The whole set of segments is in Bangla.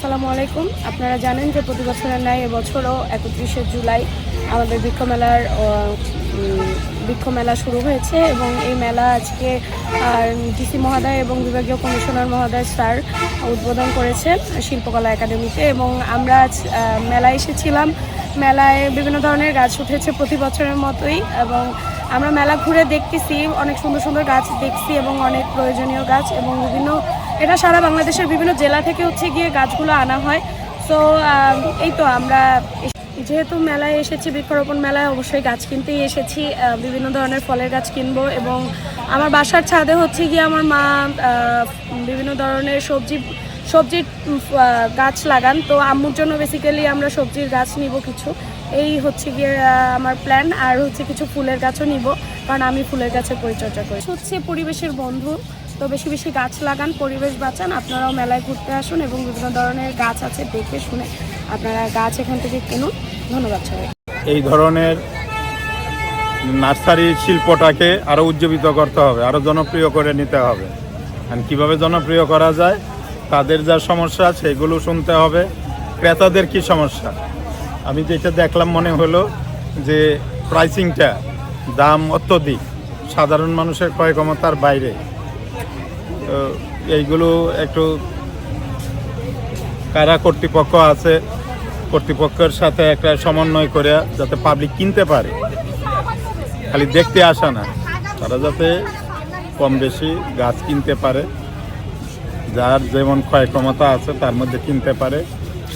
আসসালামু আলাইকুম। আপনারা জানেন যে প্রতি বছরের ন্যায় এবছরও একত্রিশে জুলাই আমাদের বৃক্ষ মেলার বৃক্ষ মেলা শুরু হয়েছে এবং এই মেলা আজকে ডিসি মহোদয় এবং বিভাগীয় কমিশনার মহোদয় স্যার উদ্বোধন করেছেন শিল্পকলা একাডেমিতে এবং আমরা আজ মেলায় এসেছিলাম। মেলায় বিভিন্ন ধরনের গাছ উঠেছে প্রতি বছরের মতোই এবং আমরা মেলা ঘুরে দেখতেছি, অনেক সুন্দর সুন্দর গাছ দেখছি এবং অনেক প্রয়োজনীয় গাছ এবং বিভিন্ন, এটা সারা বাংলাদেশের বিভিন্ন জেলা থেকে হচ্ছে গিয়ে গাছগুলো আনা হয়। তো এই তো আমরা যেহেতু মেলায় এসেছি, বৃক্ষরোপণ মেলায় অবশ্যই গাছ কিনতেই এসেছি বিভিন্ন ধরনের ফলের গাছ কিনবো এবং আমার বাসার ছাদে হচ্ছে গিয়ে আমার মা বিভিন্ন ধরনের সবজি, সবজির গাছ লাগান। তো আম্মুর জন্য বেসিক্যালি আমরা সবজির গাছ নিব কিছু। এই হচ্ছে গিয়ে আমার প্ল্যান আর হচ্ছে কিছু ফুলের গাছও নিব, কারণ আমি ফুলের গাছের পরিচর্যা করি। হচ্ছে পরিবেশের বন্ধু তো বেশি বেশি গাছ লাগান, পরিবেশ বাঁচান, আপনারাও মেলায় ঘুরতে আসুন এবং বিভিন্ন ধরনের গাছ আছে দেখে শুনে আপনারা গাছ এখান থেকে কিনুন। ধন্যবাদ সবাই এই ধরনের নার্সারি শিল্পটাকে আরও উজ্জীবিত করতে হবে আরও জনপ্রিয় করে নিতে হবে। আর কীভাবে জনপ্রিয় করা যায়, তাদের যা সমস্যা, সেগুলো শুনতে হবে। ক্রেতাদের কি সমস্যা? আমি যেটা দেখলাম মনে হলো যে প্রাইসিংটা দাম অত্যধিক, সাধারণ মানুষের ক্রয় ক্ষমতার বাইরে। তো এইগুলো একটু কারা কর্তৃপক্ষ আছে, কর্তৃপক্ষের সাথে একটা সমন্বয় করে যাতে পাবলিক কিনতে পারে। খালি দেখতে আসা না, তারা যাতে কম বেশি গাছ কিনতে পারে, যার যেমন ক্রয় ক্ষমতা আছে তার মধ্যে কিনতে পারে,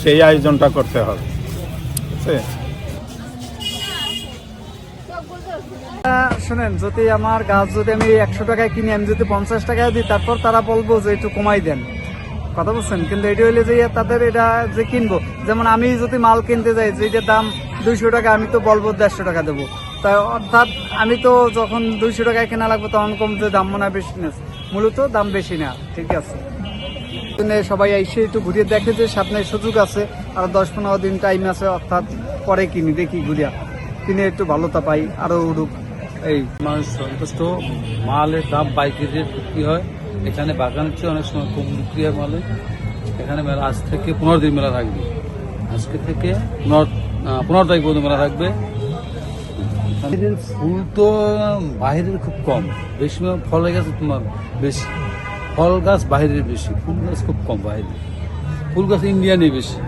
সেই আয়োজনটা করতে হবে। আছে। শোনেন, যদি আমার গাছ যদি আমি একশো টাকায় কিনি, আমি যদি পঞ্চাশ টাকায় দিই, তারপর তারা বলব যে একটু কমাই দেন। কথা বলছেন? কিন্তু এটা হইলে যে তাদের এটা যে কিনবো, যেমন আমি যদি মাল কিনতে যাই যেটার দাম দুইশো টাকা, আমি তো বলব দেড়শো টাকা দেবো। তাই অর্থাৎ আমি তো যখন দুইশো টাকায় কেনা লাগবে, তখন কম যে দাম মনে হয় বেশি না, মূলত দাম বেশি না ঠিক আছে। সবাই এসে একটু ঘুরিয়ে দেখে যে সামনে সুযোগ আছে। আর দশ পনেরো দিন টাইম আছে, অর্থাৎ পরে কিনি, দেখি ঘুরিয়া। কিনে একটু ভালোতা পাই, আরও উড়ুক। এই মানুষ সন্তুষ্ট মালের দাম পাইকারি রেট বিক্রি হয়, এখানে বাগানের চেয়ে অনেক সময় কম বিক্রি হয় মালে। এখানে মেলা, আজ থেকে পনেরো দিন মেলা থাকবে। আজকে থেকে পনেরো পনেরো তারিখ পর্যন্ত মেলা থাকবে। ফুল তো বাইরের খুব কম। বেশি ফলের গাছ তোমার বেশি। ফল গাছ বাইরের বেশি, ফুল গাছ খুব কম বাইরে ফুল গাছ ইন্ডিয়ানই বেশি।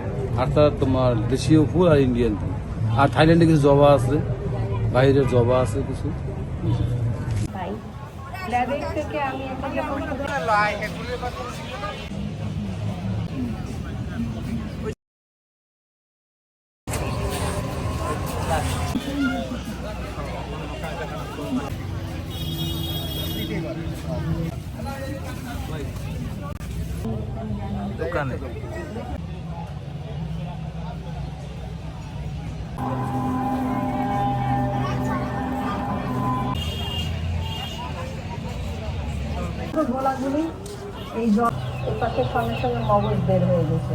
আর তোমার দেশীয় ফুল আর ইন্ডিয়ান ফুল। আর থাইল্যান্ডে কিছু জবা আছে বাইরের জবা আছে কিছু। দোকানে। গোলাগুলি এই জল এর পাশে সঙ্গে সঙ্গে মগজ বের হয়ে গেছে।